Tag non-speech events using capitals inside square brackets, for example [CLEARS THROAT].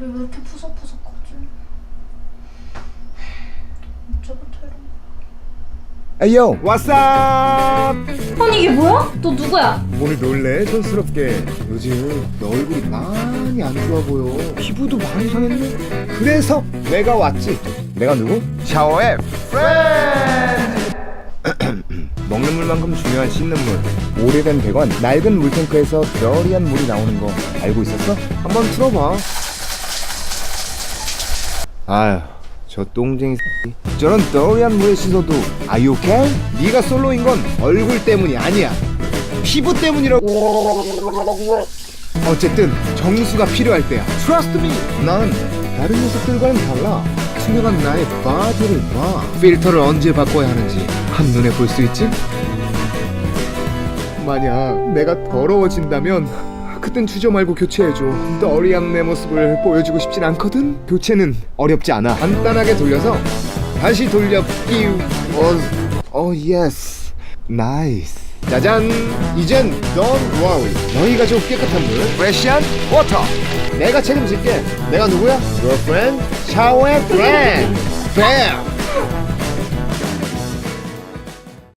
얼굴이 왜 이렇게 푸석푸석하지? 언제부터 이런 거야? 에이요 왓썹 아니 이게 뭐야? 너 누구야? 오늘 놀래 촌스럽게 요즘 너 얼굴이 많이 안 좋아 보여 피부도 많이 상했네 그래서 내가 왔지 내가 누구? 샤워의 프렌드 [CLEARS THROAT] 먹는 물만큼 중요한 씻는 물 오래된 배관 낡은 물탱크에서 저리한 물이 나오는 거 알고 있었어? 한번 틀어봐 아휴 저 똥쟁이 새끼. 저런 더리한 물에 씻어도 Are you okay? 네가 솔로인 건 얼굴 때문이 아니야 피부 때문이라고 어쨌든 정수가 필요할 때야 Trust me 난 다른 녀석들과는 달라 투명한 나의 바디를 봐 필터를 언제 바꿔야 하는지 한눈에 볼 수 있지? 만약 내가 더러워진다면 그땐 주저 말고 교체해줘. 더리한 내 모습을 보여주고 싶진 않거든. 교체는 어렵지 않아. 간단하게 돌려서 다시 돌려. 끼우 어, 어 예스 나이스 짜잔. 이젠 don't worry. 너희가 좀 깨끗한 물 프레시한 워터 내가 책임질게. 내가 누구야? Your friend? 샤워의 friend. 뱀